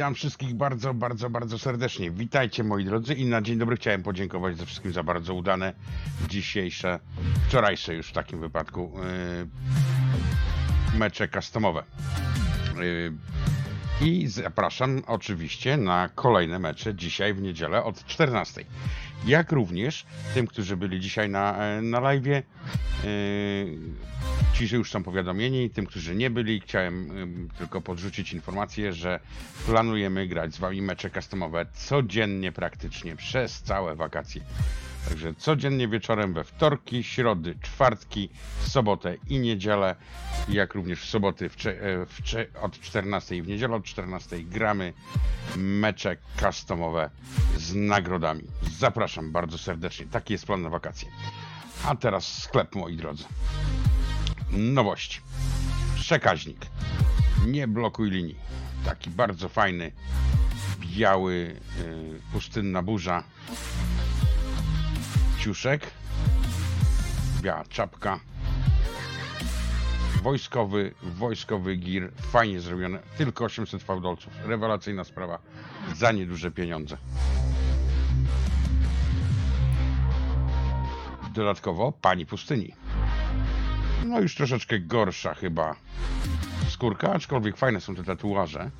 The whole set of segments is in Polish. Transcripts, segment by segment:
Witam wszystkich bardzo, bardzo, bardzo serdecznie. Witajcie moi drodzy i na dzień dobry chciałem podziękować ze wszystkim za bardzo udane dzisiejsze, wczorajsze już w takim wypadku yy, mecze customowe. Yy, I zapraszam oczywiście na kolejne mecze dzisiaj w niedzielę od 14. Jak również tym, którzy byli dzisiaj na, e, na live, yy, ci, że już są powiadomieni, tym, którzy nie byli, chciałem ym, tylko podrzucić informację, że planujemy grać z wami mecze customowe codziennie praktycznie przez całe wakacje. Także codziennie wieczorem we wtorki, środy, czwartki, sobotę i niedzielę, jak również w soboty w, e, w, od 14 i w niedzielę od 14 gramy mecze customowe z nagrodami. Zapraszam bardzo serdecznie. Taki jest plan na wakacje. A teraz sklep, moi drodzy. Nowości. Przekaźnik. Nie blokuj linii. Taki bardzo fajny, biały, yy, pustynna burza. Ciuszek. Biała czapka. Wojskowy, wojskowy gir. Fajnie zrobione. Tylko 800 fałdolców. Rewelacyjna sprawa. Za nieduże pieniądze. Dodatkowo pani pustyni. No już troszeczkę gorsza chyba skórka, aczkolwiek fajne są te tatuaże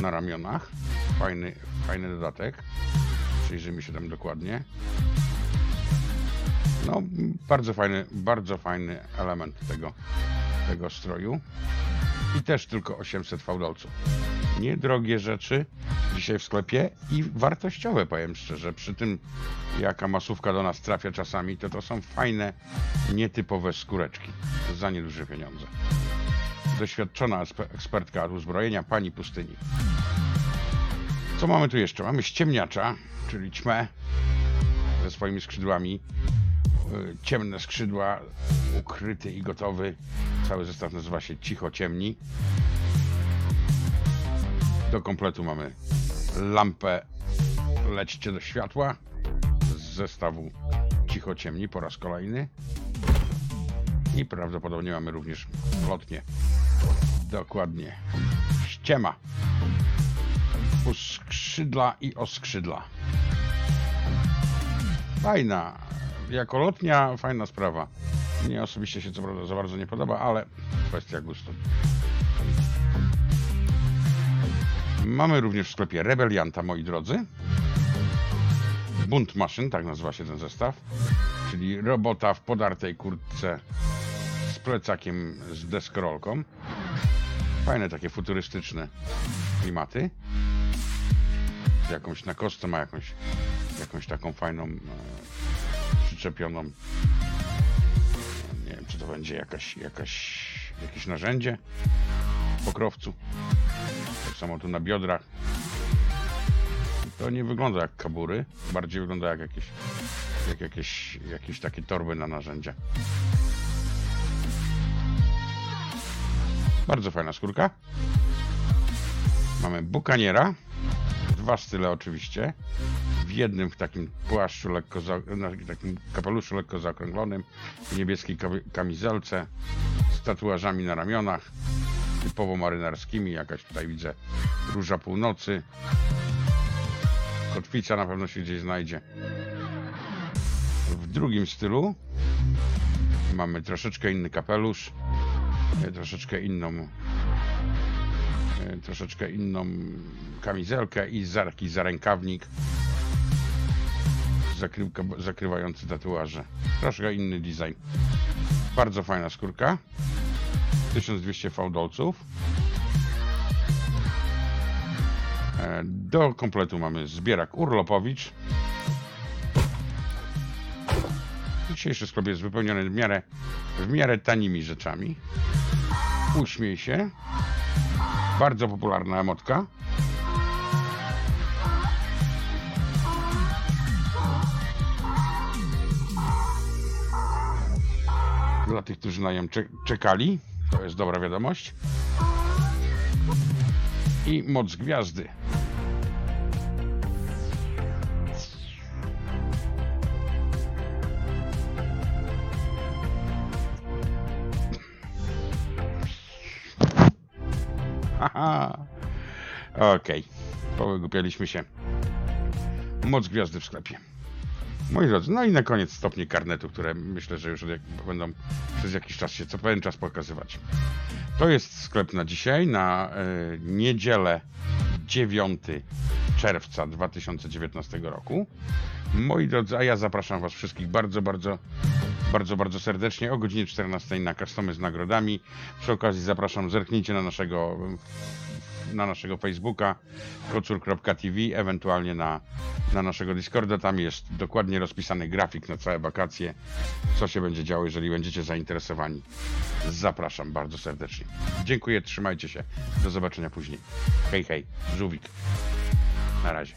na ramionach. Fajny, fajny dodatek. Przyjrzyjmy się tam dokładnie. No, bardzo fajny, bardzo fajny element tego, tego stroju. I też tylko 800 fałdolców. Niedrogie rzeczy dzisiaj w sklepie i wartościowe, powiem szczerze. Przy tym, jaka masówka do nas trafia czasami, to to są fajne, nietypowe skóreczki za nieduże pieniądze. Doświadczona ekspertka uzbrojenia, pani pustyni. Co mamy tu jeszcze? Mamy ściemniacza, czyli ćmę ze swoimi skrzydłami. Ciemne skrzydła, ukryty i gotowy. Cały zestaw nazywa się Cicho Ciemni. Do kompletu mamy lampę Lećcie do światła z zestawu Cicho Ciemni po raz kolejny. I prawdopodobnie mamy również lotnie. Dokładnie. Ściema. U skrzydla i o skrzydla. Fajna. Jako lotnia fajna sprawa. Mnie osobiście się co prawda za bardzo nie podoba, ale kwestia gustu. Mamy również w sklepie Rebelianta, moi drodzy. Bunt maszyn, tak nazywa się ten zestaw. Czyli robota w podartej kurtce z plecakiem z deskorolką. Fajne takie futurystyczne klimaty. Jakąś na kostce ma jakąś, jakąś taką fajną e, przyczepioną. Nie wiem, czy to będzie jakaś, jakaś, jakieś narzędzie w pokrowcu. Tak samo tu na biodrach. To nie wygląda jak kabury, bardziej wygląda jak jakieś, jak jakieś, jakieś takie torby na narzędzia. Bardzo fajna skórka. Mamy bukaniera. Dwa style oczywiście. W jednym w takim płaszczu lekko, za, na takim kapeluszu lekko zaokrąglonym, w niebieskiej kamizelce, z tatuażami na ramionach, typowo marynarskimi. Jakaś tutaj widzę róża północy. Kotwica na pewno się gdzieś znajdzie. W drugim stylu mamy troszeczkę inny kapelusz, e, troszeczkę inną e, troszeczkę inną kamizelkę i zarki, zarękawnik zakrywka, zakrywający tatuaże. Troszkę inny design. Bardzo fajna skórka. 1200 fałdolców. E, Do kompletu mamy zbierak Urlopowicz. Dzisiejszy sklep jest wypełniony w miarę, w miarę tanimi rzeczami. Uśmiej się. Bardzo popularna emotka. Tych, którzy na nią cze- czekali, to jest dobra wiadomość. I moc gwiazdy. Haha. Okej, powygłupialiśmy się. Moc gwiazdy w sklepie. Moi drodzy, no i na koniec stopnie karnetu, które myślę, że już będą przez jakiś czas się co pewien czas pokazywać. To jest sklep na dzisiaj, na y, niedzielę 9 czerwca 2019 roku. Moi drodzy, a ja zapraszam Was wszystkich bardzo, bardzo, bardzo, bardzo serdecznie o godzinie 14 na customy z nagrodami. Przy okazji zapraszam, zerknijcie na naszego na naszego Facebooka kocur.tv, ewentualnie na, na naszego Discorda. Tam jest dokładnie rozpisany grafik na całe wakacje, co się będzie działo, jeżeli będziecie zainteresowani. Zapraszam bardzo serdecznie. Dziękuję, trzymajcie się. Do zobaczenia później. Hej, hej, żółwik. Na razie.